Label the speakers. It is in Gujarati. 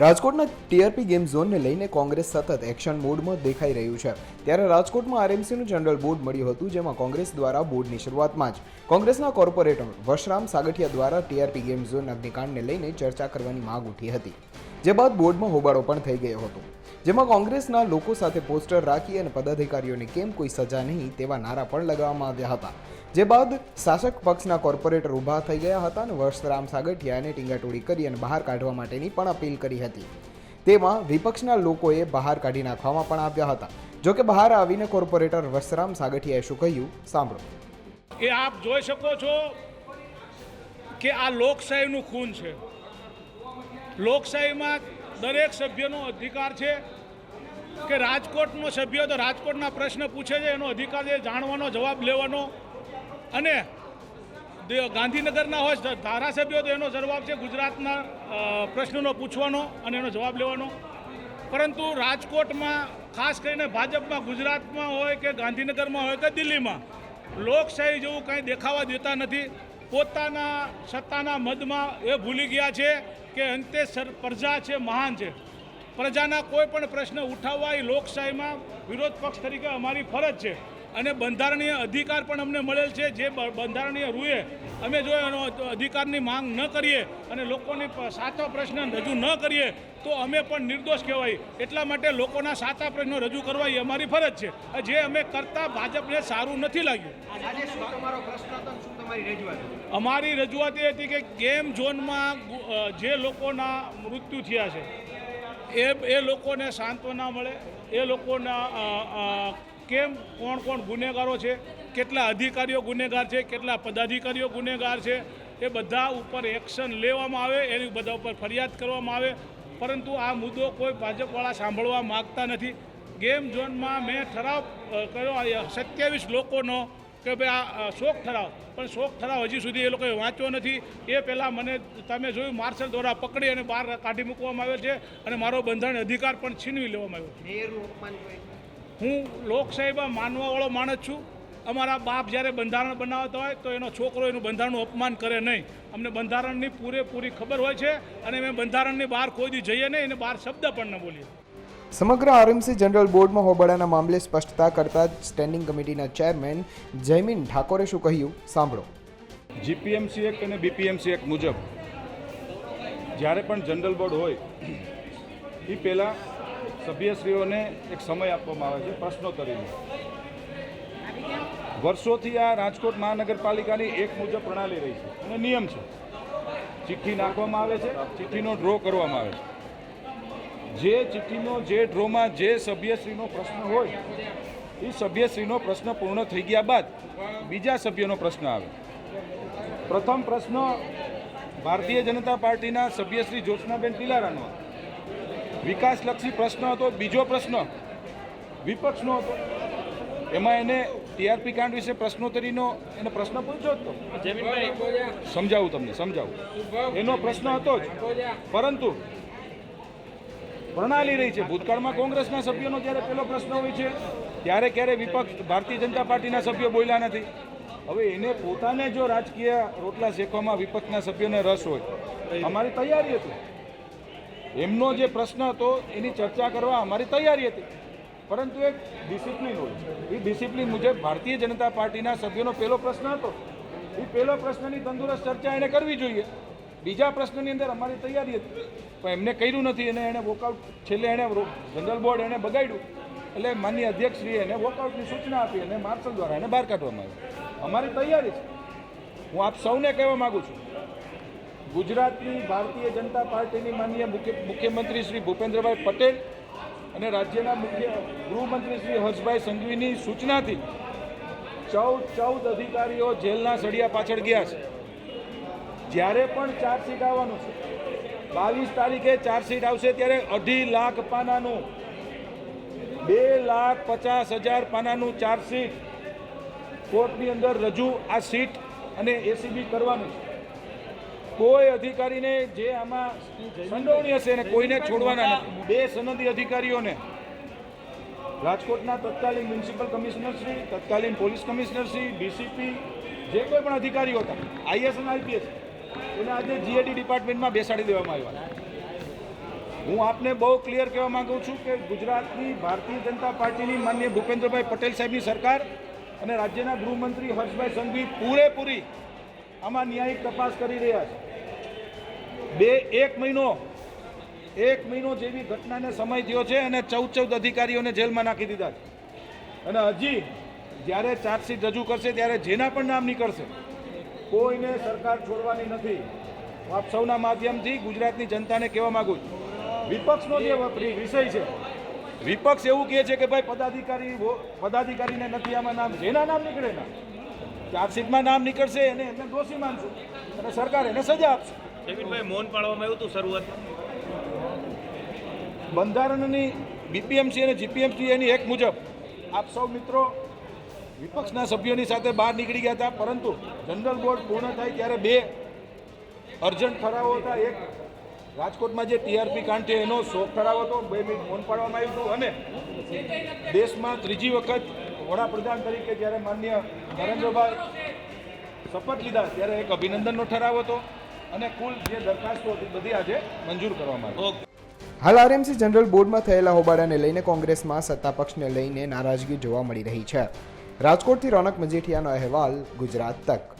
Speaker 1: રાજકોટના ટીઆરપી ગેમ ઝોનને લઈને કોંગ્રેસ સતત એક્શન મોડમાં દેખાઈ રહ્યું છે. ત્યારે રાજકોટમાં આરએમસીનું જનરલ બોર્ડ મળ્યું હતું, જેમાં કોંગ્રેસ દ્વારા બોર્ડની શરૂઆતમાં જ. કોંગ્રેસના કોર્પોરેટર વશરામ સાગઠિયા દ્વારા ટીઆરપી ગેમ ઝોન અગ્નિકાંડને લઈને ચર્ચા કરવાની માંગ ઉઠી હતી. જે બાદ બોર્ડમાં હોબાળો પણ થઈ ગયો હતો. જેમાં કોંગ્રેસના લોકો સાથે પોસ્ટર રાખી અને પદાધિકારીઓને કેમ કોઈ સજા નહીં તેવા નારા પણ લગાવવામાં આવ્યા હતા. જે બાદ શાસક પક્ષના કોર્પોરેટર ઊભા થઈ ગયા હતા અને વર્ષરામ સાગઠિયાને ટીંગાટોળી કરી અને બહાર કાઢવા માટેની પણ અપીલ કરી હતી. તેમાં વિપક્ષના લોકોએ બહાર કાઢી નાખવામાં પણ આવ્યા હતા. જોકે બહાર આવીને કોર્પોરેટર વર્ષરામ સાગઠિયાએ શું કહ્યું? સાંભળો.
Speaker 2: એ આપ જોઈ શકો છો કે આ લોકશાહીનું ખૂન છે. લોકશાહીમાં દરેક સભ્યનો અધિકાર છે કે રાજકોટનો સભ્ય તો રાજકોટના પ્રશ્ન પૂછે છે, એનો અધિકાર છે, જાણવાનો, જવાબ લેવાનો. અને ગાંધીનગરના હોય ધારાસભ્યો તો એનો જવાબ છે ગુજરાતના પ્રશ્નનો પૂછવાનો અને એનો જવાબ લેવાનો. પરંતુ રાજકોટમાં, ખાસ કરીને ભાજપમાં, ગુજરાતમાં હોય કે ગાંધીનગરમાં હોય કે દિલ્હીમાં, લોકશાહી જેવું કાંઈ દેખાવા દેતા નથી. પોતાના સત્તાના મદમાં એ ભૂલી ગયા છે કે અંતે સર, પ્રજા છે, મહાન છે. પ્રજાના કોઈ પણ પ્રશ્ન ઉઠાવવા એ લોકશાહીમાં વિરોધ પક્ષ તરીકે અમારી ફરજ છે. અને બંધારણીય અધિકાર પણ અમને મળેલ છે. જે બંધારણીય રૂએ અમે જો એનો અધિકારની માંગ ન કરીએ અને લોકોની સાચો પ્રશ્ન રજૂ ન કરીએ તો અમે પણ નિર્દોષ કહેવાય. એટલા માટે લોકોના સાચા પ્રશ્નો રજૂ કરવા એ અમારી ફરજ છે. જે અમે કરતા ભાજપને સારું નથી લાગ્યું? અમારી રજૂઆત એ હતી કે ગેમ ઝોનમાં જે લોકોના મૃત્યુ થયા છે એ એ લોકોને સાંત્વના મળે એ લોકોના કેમ કોણ કોણ ગુનેગારો છે? કેટલા અધિકારીઓ ગુનેગાર છે? કેટલા પદાધિકારીઓ ગુનેગાર છે? એ બધા ઉપર એક્શન લેવામાં આવે, એની બધા ઉપર ફરિયાદ કરવામાં આવે. પરંતુ આ મુદ્દો કોઈ ભાજપવાળા સાંભળવા માગતા નથી. ગેમ ઝોનમાં મેં ઠરાવ કર્યો સત્યાવીસ લોકોનો કે ભાઈ આ શોક ઠરાવ. પણ શોક ઠરાવ હજી સુધી એ લોકોએ વાંચ્યો નથી. એ પહેલાં મને, તમે જોયું, માર્શલ દ્વારા પકડી અને બહાર કાઢી મૂકવામાં આવ્યો છે અને મારો બંધારણ અધિકાર પણ છીનવી લેવામાં આવ્યો છે. હું લોકશાહીમાં માનવાવાળો માણસ છું. અમારા બાપ જ્યારે બંધારણ બનાવતા હોય તો એનો છોકરો એનું બંધારણનું અપમાન કરે નહીં. અમને બંધારણની પૂરેપૂરી ખબર હોય છે અને અમે બંધારણની બહાર કોઈ દી જઈએ નહીં અને બહાર શબ્દ પણ ન બોલીએ.
Speaker 1: સમગ્ર આરએમસી જનરલ બોર્ડમાં હોબાળાના મામલે સ્પષ્ટતા કરતા જ સ્ટેન્ડિંગ કમિટીના ચેરમેન જયમીન ઠાકોરે શું કહ્યું? સાંભળો.
Speaker 3: જીપીએમસી એક્ટ અને બીપીએમસી એક્ટ મુજબ જ્યારે પણ જનરલ બોર્ડ હોય એ પહેલાં સભ્યશ્રીઓને એક સમય આપવામાં આવે છે પ્રશ્નોત્તરીનો. વર્ષોથી આ રાજકોટ મહાનગરપાલિકાની એક મુજબ પ્રણાલી રહી છે અને નિયમ છે. ચિઠ્ઠી નાખવામાં આવે છે, ચિઠ્ઠીનો ડ્રો કરવામાં આવે છે. જે ચિઠ્ઠીનો, જે ડ્રોમાં જે સભ્યશ્રીનો પ્રશ્ન હોય, એ સભ્યશ્રીનો પ્રશ્ન પૂર્ણ થઈ ગયા બાદ બીજા સભ્યનો પ્રશ્ન આવે. પ્રથમ પ્રશ્ન ભારતીય જનતા પાર્ટીના સભ્યશ્રી જ્યોત્સનાબેન તિલારાનો. વિકાસલક્ષી પ્રશ્ન હતો, બીજો પ્રશ્ન વિપક્ષનો હતો. એમાં એને ટીઆરપી કાંડ વિશે પ્રશ્નોત્તરીનો એને પ્રશ્ન પૂછ્યો જ તો. સમજાવું તમને, સમજાવું. એનો પ્રશ્ન હતો જ. પરંતુ પ્રણાલી રહી છે. ભૂતકાળમાં કોંગ્રેસના સભ્યોનો જ્યારે પેલો પ્રશ્ન હોય છે, ત્યારે ક્યારે વિપક્ષ, ભારતીય જનતા પાર્ટીના સભ્યો બોલ્યા નથી? હવે એને પોતાને જો રાજકીય રોટલા શેકવામાં વિપક્ષના સભ્યોને રસ હોય અમારી તૈયારી હતી. એમનો જે પ્રશ્ન હતો, એની ચર્ચા કરવા અમારી તૈયારી હતી. પરંતુ એક ડિસિપ્લિન હોય એ ડિસિપ્લિન મુજબ ભારતીય જનતા પાર્ટીના સભ્યોનો પહેલો પ્રશ્ન હતો. એ પહેલો પ્રશ્નની તંદુરસ્ત ચર્ચા એને કરવી જોઈએ. બીજા પ્રશ્નની અંદર અમારી તૈયારી હતી. પણ એમને કર્યું નથી અને એણે વોકઆઉટ છેલ્લે એણે જનરલ બોર્ડ એણે બગાડ્યું. એટલે માન્ય અધ્યક્ષશ્રીએ એને વોકઆઉટની સૂચના આપી અને માર્શલ દ્વારા એને બહાર કાઢવામાં આવ્યું. અમારી તૈયારી છે. હું આપ સૌને કહેવા માગું છું ગુજરાતની ભારતીય જનતા પાર્ટીની માનનીય મુખ્ય મુખ્યમંત્રી શ્રી ભૂપેન્દ્રભાઈ પટેલ અને રાજ્યના મુખ્ય ગૃહમંત્રી શ્રી હર્ષભાઈ સંઘવીની સૂચનાથી ચૌદ ચૌદ અધિકારીઓ જેલના સળિયા પાછળ ગયા છે. જ્યારે પણ ચાર્જશીટ આવવાનું છે, બાવીસ તારીખે ચાર્જશીટ આવશે ત્યારે અઢી લાખ પાનાનું, બે લાખ પચાસ હજાર પાનાનું ચાર્જશીટ કોર્ટની અંદર રજૂ આ સીટ અને એસીબી કરવાનું છે. કોઈ અધિકારીને જે આમાં સંડોવણી હશે ને કોઈને છોડવાના બે સનદી અધિકારીઓને. રાજકોટના તત્કાલીન મ્યુનિસિપલ કમિશનર શ્રી, તત્કાલીન પોલીસ કમિશનર શ્રી ડીસીપી જે કોઈ પણ અધિકારીઓ હતા આઈએસ અને આઈપીએસ એને આજે જીએડી ડિપાર્ટમેન્ટમાં બેસાડી દેવામાં આવ્યા હું આપને બહુ ક્લિયર કહેવા માંગુ છું કે ગુજરાતની ભારતીય જનતા પાર્ટીની માનનીય ભૂપેન્દ્રભાઈ પટેલ સાહેબની સરકાર અને રાજ્યના ગૃહમંત્રી હર્ષભાઈ સંઘવી પૂરેપૂરી આમાં ન્યાયિક તપાસ કરી રહ્યા છે. બે, એક મહિનો. એક મહિનો જેવી ઘટનાને સમય થયો છે અને ચૌદ ચૌદ અધિકારીઓને જેલમાં નાખી દીધા છે. અને હજી જ્યારે ચાર્જશીટ રજૂ કરશે ત્યારે જેના પણ નામ નીકળશે, કોઈને સરકાર છોડવાની નથી. આપ સૌના માધ્યમથી ગુજરાતની જનતાને કહેવા માગું છું. વિપક્ષનો જે વિષય છે, વિપક્ષ એવું કહે છે કે ભાઈ પદાધિકારી પદાધિકારીને નથી આમાં નામ. જેના નામ નીકળે ના. ચાર્જશીટમાં નામ નીકળશે, એને એમને દોષી માનશું. અને સરકાર એને સજા આપશે.
Speaker 4: જમીનભાઈ મૌન પાળવામાં આવ્યું હતું શરૂઆત.
Speaker 3: બંધારણની બીપીએમસી અને જીપીએમસી એની એક મુજબ આપ સૌ મિત્રો વિપક્ષના સભ્યોની સાથે બહાર નીકળી ગયા હતા, પરંતુ જનરલ બોર્ડ પૂર્ણ થાય ત્યારે બે અર્જન્ટ ઠરાવો હતા. એક રાજકોટમાં જે ટીઆરપી કાંડ છે, એનો શોક ઠરાવ હતો. બે મિનિટ મૌન પાડવામાં આવ્યું હતું અને દેશમાં ત્રીજી વખત વડાપ્રધાન તરીકે જ્યારે માન્ય નરેન્દ્રભાઈ શપથ લીધા, ત્યારે એક અભિનંદનનો ઠરાવ હતો. અને કુલ જે દરખાસ્તો હતી બધી આજે મંજૂર કરવામાં આવી.
Speaker 1: હાલ આરએમસી જનરલ બોર્ડમાં થયેલા હોબાળાને લઈને કોંગ્રેસમાં સત્તાપક્ષને લઈને નારાજગી જોવા મળી રહી છે. રાજકોટથી રોનક મજીઠિયાનો અહેવાલ ગુજરાત તક.